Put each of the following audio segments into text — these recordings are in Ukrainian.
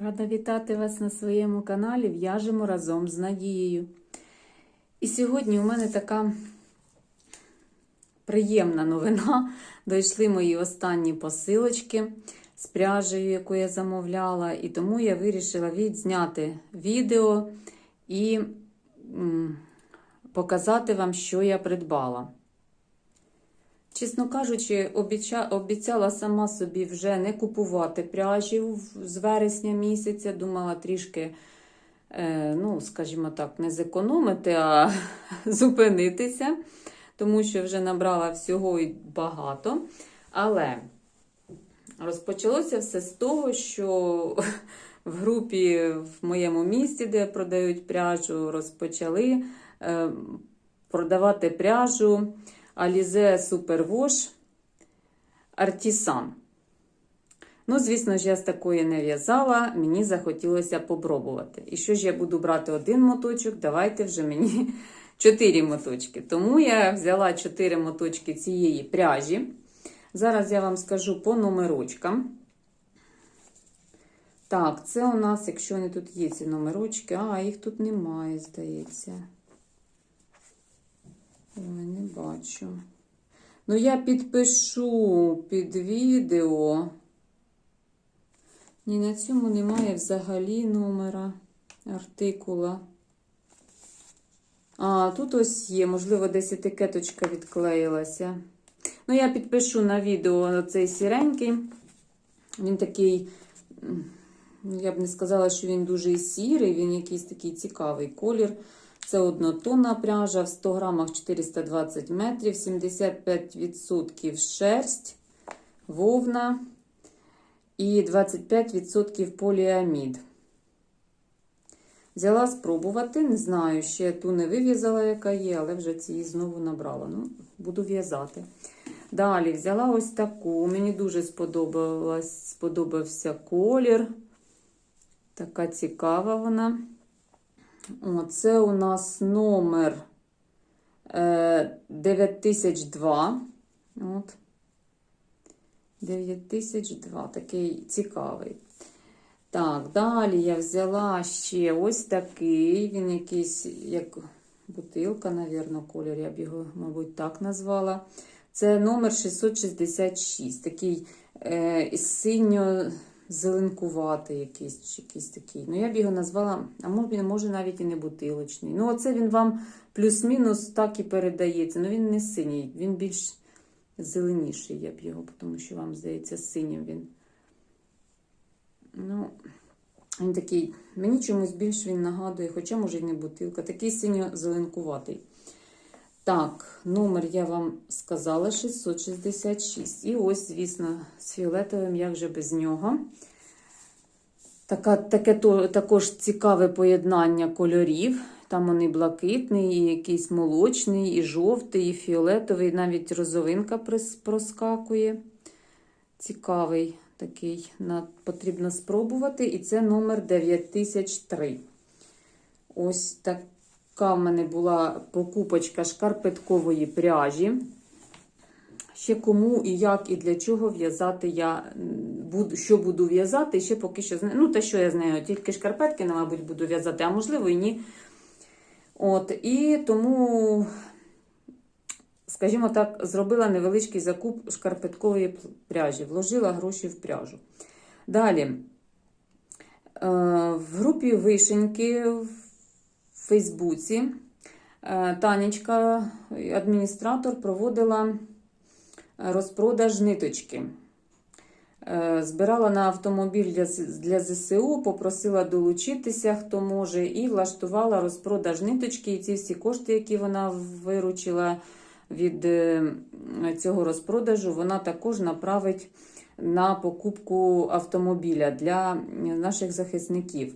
Рада вітати вас на своєму каналі В'яжемо разом з Надією. І сьогодні у мене така приємна новина. Дійшли мої останні посилочки з пряжею, яку я замовляла, і тому я вирішила відзняти відео і показати вам, що я придбала. Чесно кажучи, обіця... обіцяла сама собі вже не купувати пряжі з вересня місяця. Думала трішки, е, ну, скажімо так, не зекономити, а зупинитися, тому що вже набрала всього і багато. Але розпочалося все з того, що в групі в моєму місті, де продають пряжу, розпочали е, продавати пряжу. Alize Superwash Artisan. Ну, звісно ж, я з такої не в'язала, мені захотілося попробувати. І що ж я буду брати один моточок, давайте вже мені 4 моточки. Тому я взяла 4 моточки цієї пряжі. Зараз я вам скажу по номерочкам. Так, це у нас, якщо вони тут є, ці номерочки, а їх тут немає, здається. Ой, не бачу. Ну, я підпишу під відео. Ні, на цьому немає взагалі номера артикула. А, тут ось є, можливо, десь етикеточка відклеїлася. Ну, я підпишу на відео цей сіренький. Він такий, я б не сказала, що він дуже сірий, він якийсь такий цікавий колір. Це однотонна пряжа в 100 грамах 420 метрів, 75% шерсть, вовна і 25% поліамід. Взяла спробувати, не знаю, ще ту не вив'язала, яка є, але вже цієї знову набрала. Ну, буду в'язати. Далі взяла ось таку. Мені дуже сподобався колір. Така цікава вона. Це у нас номер е, 9002. От. 9002. Такий цікавий. Так, далі я взяла ще ось такий. Він якийсь, як бутилка, навірно, колір, я б його, мабуть, так назвала. Це номер 666. Такий е, синьо зеленкуватий якийсь, якийсь такий. Ну, я б його назвала, а може навіть і не бутилочний. Ну, оце він вам плюс-мінус так і передається. Ну, він не синій, він більш зеленіший, я б його, тому що вам здається, синім він. Ну, він такий, мені чомусь більш він нагадує, хоча, може, і не бутилка, такий синьо-зеленкуватий. Так, номер я вам сказала 666. І ось, звісно, з фіолетовим, як же без нього. Така, таке то, також цікаве поєднання кольорів. Там вони блакитний, і якийсь молочний, і жовтий, і фіолетовий, навіть розовинка проскакує. Цікавий такий. Потрібно спробувати. І це номер 9003. Ось така в мене була покупочка шкарпеткової пряжі. Ще кому і як, і для чого в'язати я буду, що буду в'язати, ще поки що. Ну, те, що я знаю, тільки шкарпетки, мабуть, буду в'язати, а можливо, і ні. От, і тому, скажімо так, зробила невеличкий закуп шкарпеткової пряжі, вложила гроші в пряжу. Далі, е, в групі вишеньки в Фейсбуці е, Танечка, адміністратор, проводила розпродаж ниточки. Е, Збирала на автомобіль для, ЗСУ, попросила долучитися, хто може, і влаштувала розпродаж ниточки. І ці всі кошти, які вона виручила від е, цього розпродажу, вона також направить на покупку автомобіля для наших захисників.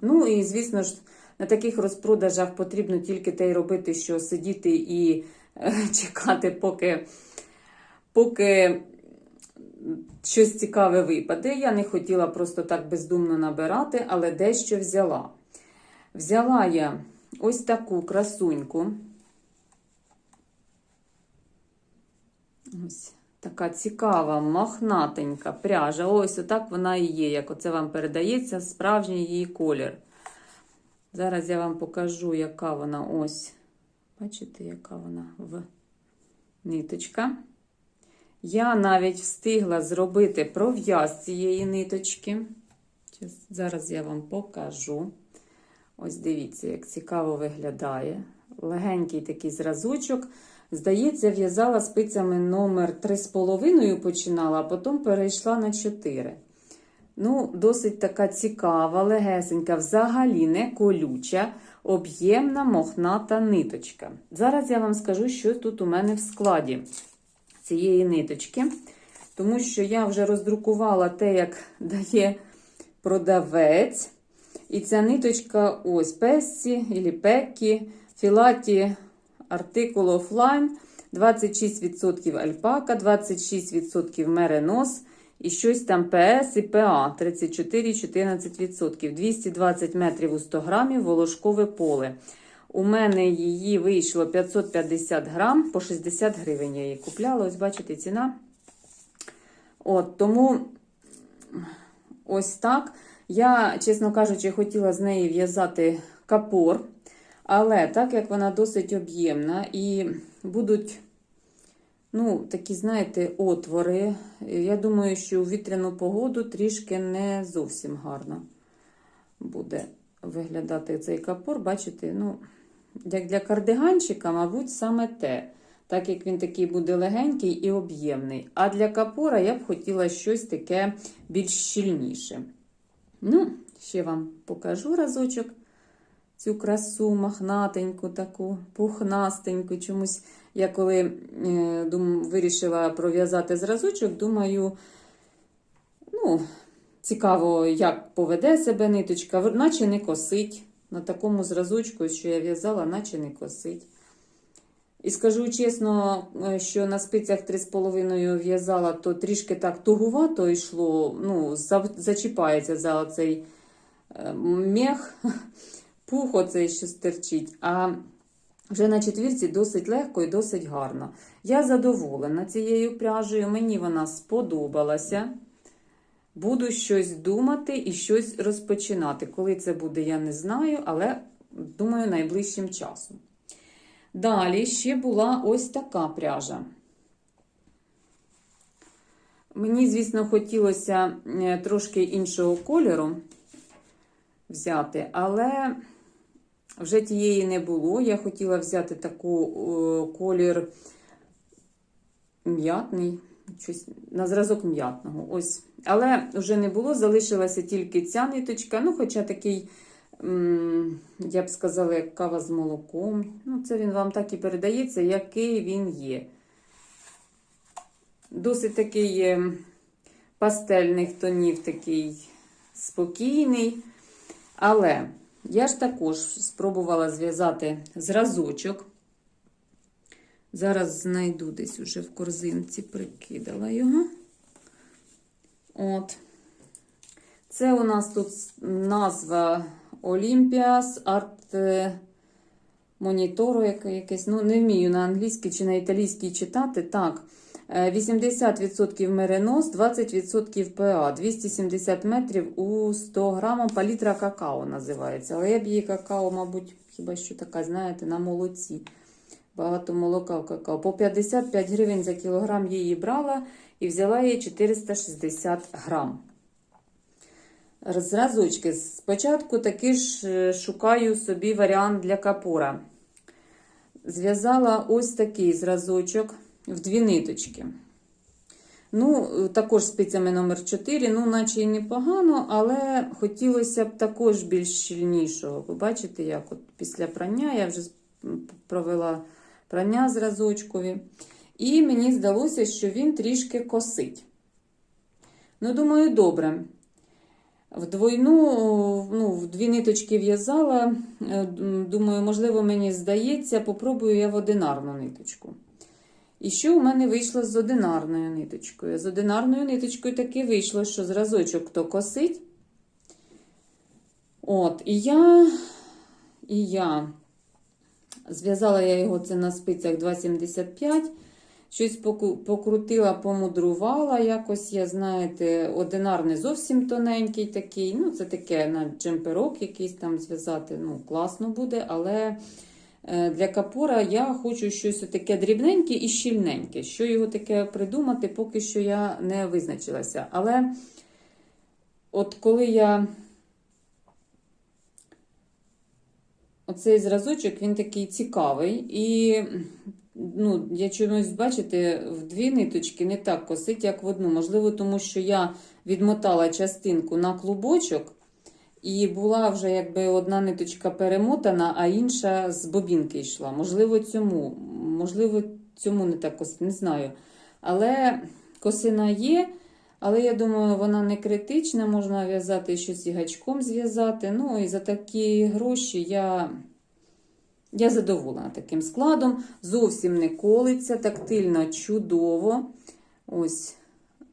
Ну і, звісно ж, на таких розпродажах потрібно тільки те й робити, що сидіти і е, чекати, поки, поки щось цікаве випаде. Я не хотіла просто так бездумно набирати, але дещо взяла. Взяла я ось таку красуньку. Ось така цікава, мохнатенька пряжа. Ось отак вона і є, як оце вам передається, справжній її колір. Зараз я вам покажу, яка вона ось. Бачите, яка вона в ниточка. Я навіть встигла зробити пров'яз цієї ниточки. Зараз я вам покажу. Ось дивіться, як цікаво виглядає. Легенький такий зразочок. Здається, в'язала спицями номер 3,5 починала, а потім перейшла на 4. Ну, досить така цікава, легесенька, взагалі не колюча, об'ємна мохната ниточка. Зараз я вам скажу, що тут у мене в складі цієї ниточки, тому що я вже роздрукувала те, як дає продавець. І ця ниточка ось Пессі, і Пеккі, Філаті, артикул офлайн, 26% альпака, 26% меренос, і щось там ПС і ПА 34-14%, 220 метрів у 100 грамів волошкове поле. У мене її вийшло 550 грам, по 60 гривень я її купляла. Ось бачите, ціна. От, тому ось так. Я, чесно кажучи, хотіла з неї в'язати капор, але так як вона досить об'ємна і будуть, ну, такі, знаєте, отвори, я думаю, що у вітряну погоду трішки не зовсім гарно буде виглядати цей капор. Бачите, ну, як для кардиганчика, мабуть, саме те. Так як він такий буде легенький і об'ємний. А для капора я б хотіла щось таке більш щільніше. Ну, ще вам покажу разочок цю красу мохнатеньку, таку, пухнастеньку. Чомусь я коли е, дум, вирішила пров'язати зразочок, думаю, ну, цікаво, як поведе себе ниточка, наче не косить. На такому зразочку, що я в'язала, наче не косить. І скажу чесно, е, що на спицях 3,5 в'язала, то трішки так тугувато йшло, ну, зачіпається за оцей е, мех, пух оцей, що стерчить. А вже на четвірці досить легко і досить гарно. Я задоволена цією пряжею, мені вона сподобалася. Буду щось думати і щось розпочинати. Коли це буде, я не знаю, але думаю, найближчим часом. Далі ще була ось така пряжа. Мені, звісно, хотілося е, трошки іншого кольору взяти, але вже тієї не було. Я хотіла взяти таку е, колір м'ятний, на зразок м'ятного. Ось. Але вже не було, залишилася тільки ця ниточка. Ну, хоча такий, я б сказала, як кава з молоком. Ну, це він вам так і передається, який він є. Досить такий е, пастельних тонів, такий спокійний. Але я ж також спробувала зв'язати зразочок. Зараз знайду десь уже в корзинці, прикидала його. От. Це у нас тут назва Olympias Art Монітoro якесь. Ну, не вмію на англійській чи на італійській читати. Так. Е, 80% меренос, 20% ПА, 270 метрів у 100 грамах палітра какао називається. Але я б її какао, мабуть, хіба що така, знаєте, на молоці. Багато молока в какао. По 55 гривень за кілограм її брала і взяла її 460 грам. Зразочки. Спочатку таки ж е, шукаю собі варіант для капора. Зв'язала ось такий зразочок в дві ниточки. Ну, також спицями номер 4, ну, наче і непогано, але хотілося б також більш щільнішого. Ви бачите, як от після прання я вже провела прання зразочкові. І мені здалося, що він трішки косить. Ну, думаю, добре. Вдвойну, ну, в дві ниточки в'язала. Е, Думаю, можливо, мені здається, попробую я в одинарну ниточку. І що у мене вийшло з одинарною ниточкою? З одинарною ниточкою таки вийшло, що зразочок то косить. От, і я, і я зв'язала я його це на спицях 2,75. Щось покрутила, помудрувала. Якось, я, знаєте, одинар не зовсім тоненький такий. Ну, це таке на джемперок якийсь там зв'язати. Ну, класно буде, але для капора я хочу щось таке дрібненьке і щільненьке. Що його таке придумати, поки що я не визначилася. Але от коли я. Оцей зразочок, він такий цікавий. І ну, я чомусь, бачите, в дві ниточки не так косить, як в одну. Можливо, тому що я відмотала частинку на клубочок, і була вже якби одна ниточка перемотана, а інша з бобінки йшла. Можливо, цьому, можливо, цьому не так не знаю. Але косина є. Але я думаю, вона не критична, можна в'язати щось і гачком зв'язати. Ну і за такі гроші я, я задоволена таким складом. Зовсім не колиться, тактильно чудово. Ось.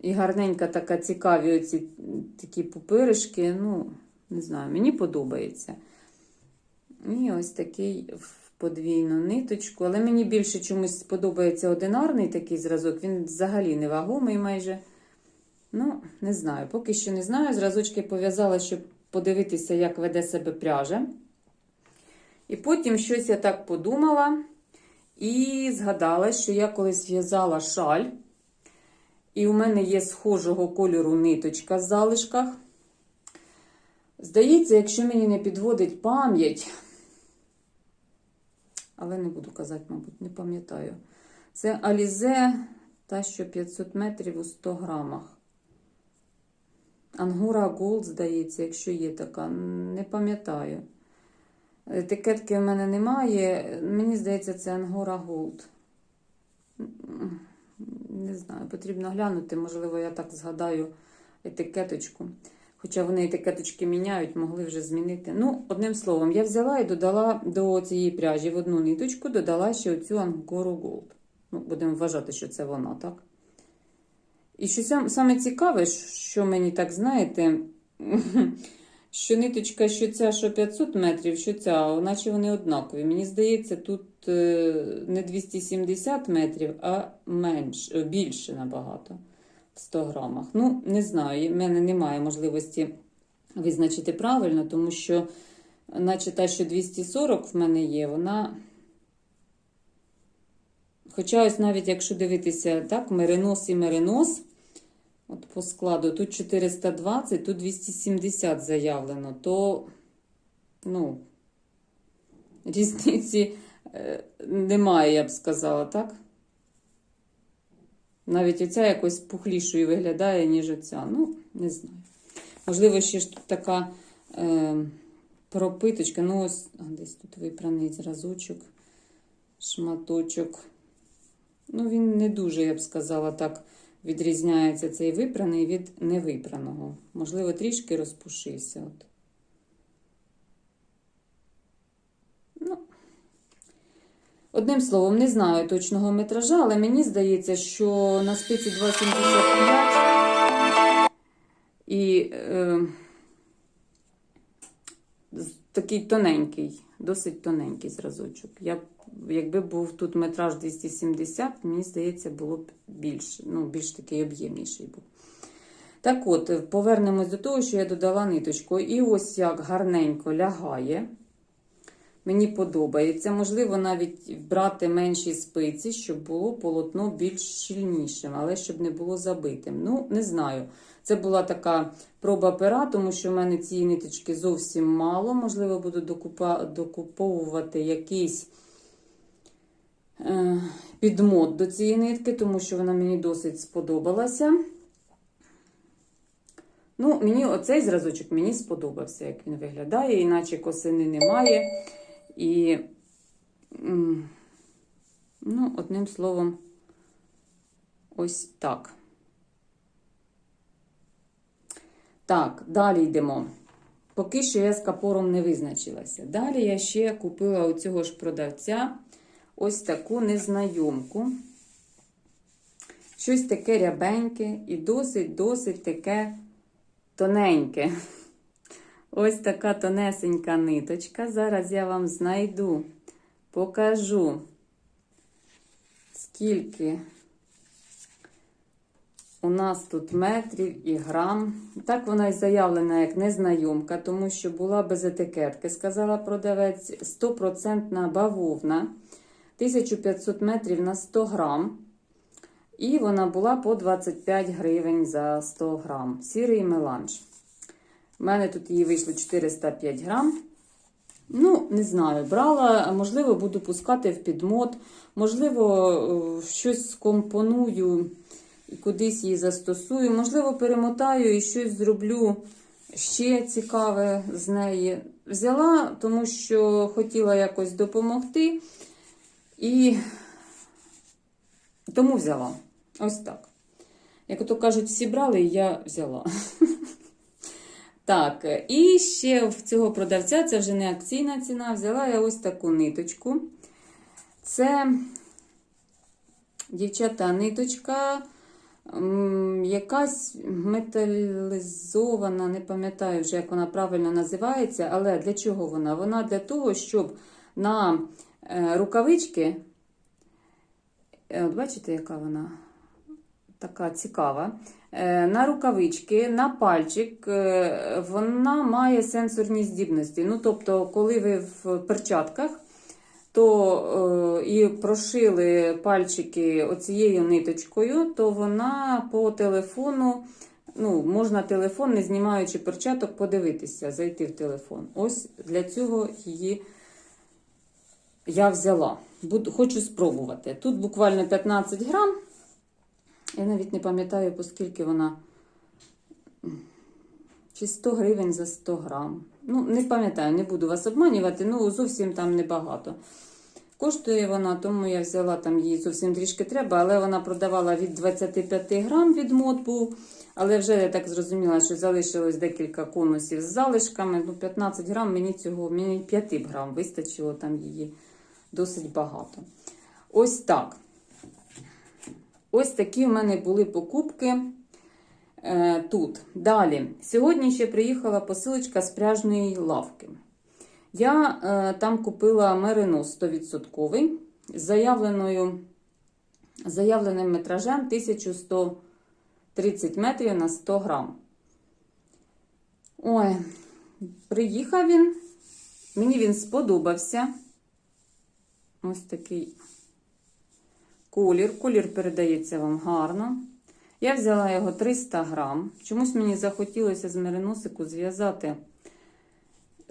І гарненька така цікаві оці такі пупиришки. Ну, не знаю, мені подобається. І ось такий в подвійну ниточку. Але мені більше чомусь подобається одинарний такий зразок. Він взагалі невагомий майже. Ну, не знаю, поки що не знаю. Зразочки пов'язала, щоб подивитися, як веде себе пряжа. І потім щось я так подумала і згадала, що я колись в'язала шаль, і у мене є схожого кольору ниточка в залишках. Здається, якщо мені не підводить пам'ять, але не буду казати, мабуть, не пам'ятаю. Це Алізе, та що 500 метрів у 100 грамах. Ангура Голд, здається, якщо є така, не пам'ятаю. Етикетки в мене немає. Мені здається, це Ангора Голд. Не знаю, потрібно глянути, можливо, я так згадаю етикеточку. Хоча вони етикеточки міняють, могли вже змінити. Ну, одним словом, я взяла і додала до цієї пряжі в одну ниточку, додала ще оцю Ангору Голд. Ну, будемо вважати, що це вона, так? І що сам- саме цікаве, що мені так знаєте, що ниточка, що ця, що 500 метрів, що ця, наче вони однакові. Мені здається, тут е, не 270 метрів, а менш, е, більше набагато 100 грамах. Ну, не знаю, в мене немає можливості визначити правильно, тому що, наче та, що 240 в мене є, вона. Хоча ось навіть якщо дивитися так, меринос і меринос, от по складу, тут 420, тут 270 заявлено, то ну, різниці е, немає, я б сказала, так? Навіть оця якось пухлішою виглядає, ніж оця. Ну, не знаю. Можливо, ще ж тут така е, пропиточка. Ну, ось десь тут випраний зразочок, шматочок. Ну, він не дуже, я б сказала, так відрізняється цей випраний від невипраного. Можливо, трішки розпушився. От. Ну, одним словом, не знаю точного метража, але мені здається, що на спиці 2,75 і е, такий тоненький, досить тоненький зразочок. Я якби був тут метраж 270, мені здається, було б більш, ну, більш такий об'ємніший був. Так от, повернемось до того, що я додала ниточку. І ось як гарненько лягає. Мені подобається. Можливо, навіть брати менші спиці, щоб було полотно більш щільнішим, але щоб не було забитим. Ну, не знаю. Це була така проба пера, тому що в мене цієї ниточки зовсім мало. Можливо, буду докуповувати якийсь е, підмот до цієї нитки, тому що вона мені досить сподобалася. Ну, мені оцей зразочок мені сподобався, як він виглядає, іначе косини немає. І, ну, одним словом, ось так. Так, далі йдемо. Поки що я з капором не визначилася. Далі я ще купила у цього ж продавця ось таку незнайомку. Щось таке рябеньке і досить-досить таке тоненьке. Ось така тонесенька ниточка. Зараз я вам знайду, покажу, скільки у нас тут метрів і грам. Так вона і заявлена як незнайомка, тому що була без етикетки, сказала продавець, 100% бавовна, 1500 метрів на 100 грам. І вона була по 25 гривень за 100 грам. Сірий меланж. У мене тут її вийшло 405 грам. Ну, не знаю, брала, можливо, буду пускати в підмот, можливо, е, щось скомпоную і кудись її застосую, можливо, перемотаю і щось зроблю ще цікаве з неї. Взяла, тому що хотіла якось допомогти, і тому взяла. Ось так. Як то кажуть, всі брали, і я взяла. Так, і ще в цього продавця, це вже не акційна ціна, взяла я ось таку ниточку. Це, дівчата, ниточка якась металізована, не пам'ятаю вже, як вона правильно називається, але для чого вона? Вона для того, щоб на е, рукавички, е, от бачите, яка вона? Така цікава. Е, На рукавички, на пальчик е, вона має сенсорні здібності. Ну, тобто, коли ви в перчатках, то е, і прошили пальчики оцією ниточкою, то вона по телефону, ну, можна телефон, не знімаючи перчаток, подивитися, зайти в телефон. Ось для цього її я взяла. Буду, хочу спробувати. Тут буквально 15 грам. Я навіть не пам'ятаю, по скільки вона. Чи 100 гривень за 100 грам. Ну, не пам'ятаю, не буду вас обманювати, ну зовсім там небагато. Коштує вона, тому я взяла там її зовсім трішки треба, але вона продавала від 25 грам від мод. Але вже я так зрозуміла, що залишилось декілька конусів з залишками. Ну, 15 грам мені цього, мені 5 грам вистачило там її досить багато. Ось так. Ось такі в мене були покупки е, тут. Далі. Сьогодні ще приїхала посилочка з пряжної лавки. Я е, там купила меринос 100% з заявленою, заявленим метражем 1130 метрів на 100 грам. Ой, приїхав він. Мені він сподобався. Ось такий колір. Колір передається вам гарно. Я взяла його 300 грам. Чомусь мені захотілося з мериносику зв'язати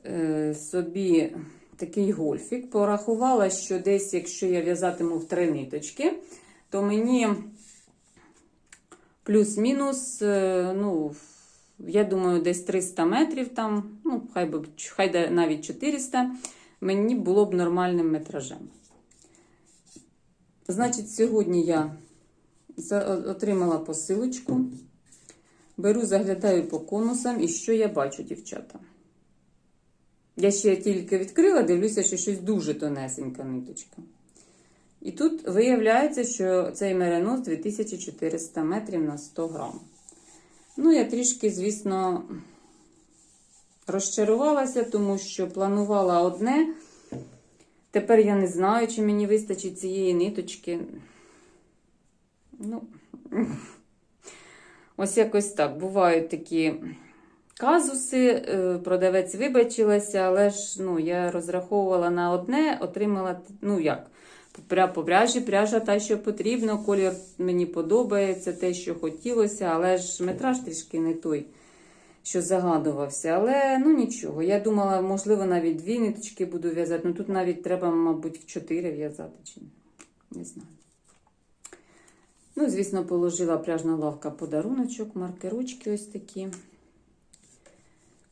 е, собі такий гольфік. Порахувала, що десь, якщо я в'язатиму в три ниточки, то мені плюс-мінус, е, ну, я думаю, десь 300 метрів там, ну, хай, би, хай навіть 400, мені було б нормальним метражем. Значить, сьогодні я отримала посилочку. Беру, заглядаю по конусам, і що я бачу, дівчата? Я ще тільки відкрила, дивлюся, що щось дуже тонесенька ниточка. І тут виявляється, що цей меринос 2400 метрів на 100 грам. Ну, я трішки, звісно, розчарувалася, тому що планувала одне. Тепер я не знаю, чи мені вистачить цієї ниточки. Ну, ось якось так. Бувають такі казуси. е, Продавець вибачилася, але ж ну, я розраховувала на одне, отримала, ну як, по пряжі, пряжа та, що потрібно, колір мені подобається, те, що хотілося, але ж метраж трішки не той що загадувався. Але ну нічого. Я думала, можливо, навіть дві ниточки буду в'язати. Ну тут навіть треба, мабуть, в чотири в'язати. чи Не знаю. Ну, звісно, положила пряжна лавка подаруночок, маркерочки ось такі.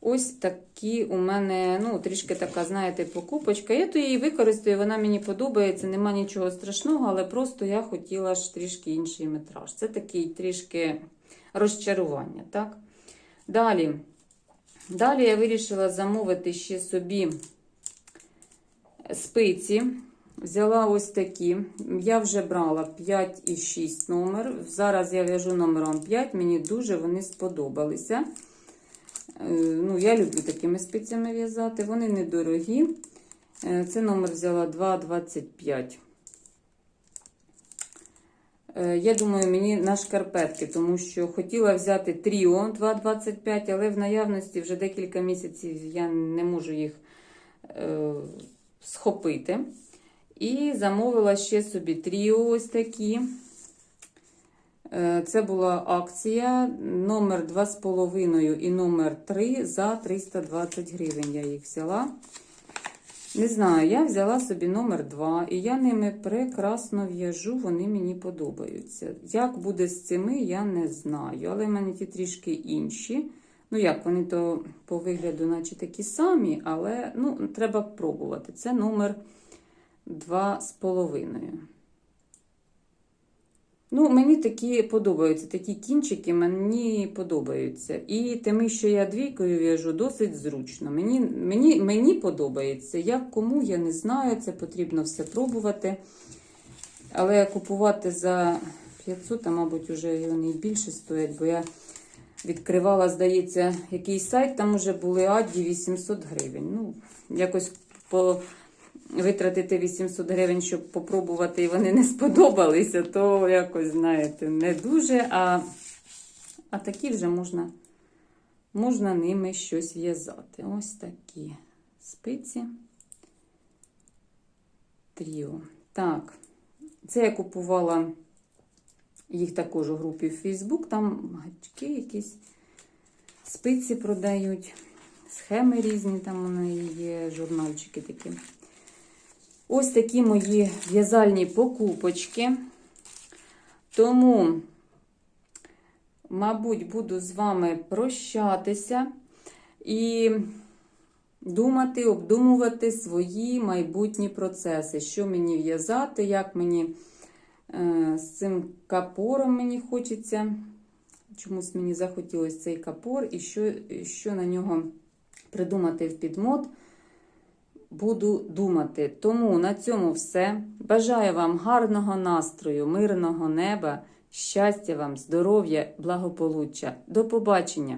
Ось такі у мене, ну, трішки така, знаєте, покупочка. Я то її використаю, вона мені подобається, нема нічого страшного, але просто я хотіла ж трішки інший метраж. Це такий трішки розчарування, так? Далі. Далі я вирішила замовити ще собі спиці. Взяла ось такі. Я вже брала 5 і 6 номер. Зараз я в'яжу номером 5, мені дуже вони сподобалися. Е, ну, Я люблю такими спицями в'язати, вони недорогі. Е, це номер взяла 2,25. Е, Я думаю, мені на шкарпетки, тому що хотіла взяти Тріо 2,25, але в наявності вже декілька місяців я не можу їх е, схопити. І замовила ще собі Тріо ось такі. Е, Це була акція номер 2,5 і номер 3 за 320 гривень. Я їх взяла. Не знаю, я взяла собі номер 2, і я ними прекрасно в'яжу, вони мені подобаються. Як буде з цими, я не знаю. Але в мене ті трішки інші. Ну, як, вони то по вигляду, наче такі самі, але ну, треба пробувати. Це номер 2,5. Ну, мені такі подобаються, такі кінчики мені подобаються. І тими, що я двійкою в'яжу, досить зручно. Мені, мені, мені подобається. Як кому, я не знаю, це потрібно все пробувати. Але купувати за 500, а мабуть, вже вони і більше стоять, бо я відкривала, здається, якийсь сайт, там вже були адді 800 гривень. Ну, якось по витратити 800 гривень, щоб попробувати, і вони не сподобалися, то якось, знаєте, не дуже. А, а такі вже можна, можна ними щось в'язати. Ось такі спиці. Тріо. Так, це я купувала їх також у групі в Facebook. Там гачки якісь спиці продають, схеми різні, там вони є, журнальчики такі. Ось такі мої в'язальні покупочки. Тому, мабуть, буду з вами прощатися і думати, обдумувати свої майбутні процеси, що мені в'язати, як мені е, з цим капором мені хочеться. Чомусь мені захотілося цей капор, і що, що на нього придумати в підмот буду думати. Тому на цьому все. Бажаю вам гарного настрою, мирного неба, щастя вам, здоров'я, благополуччя. До побачення!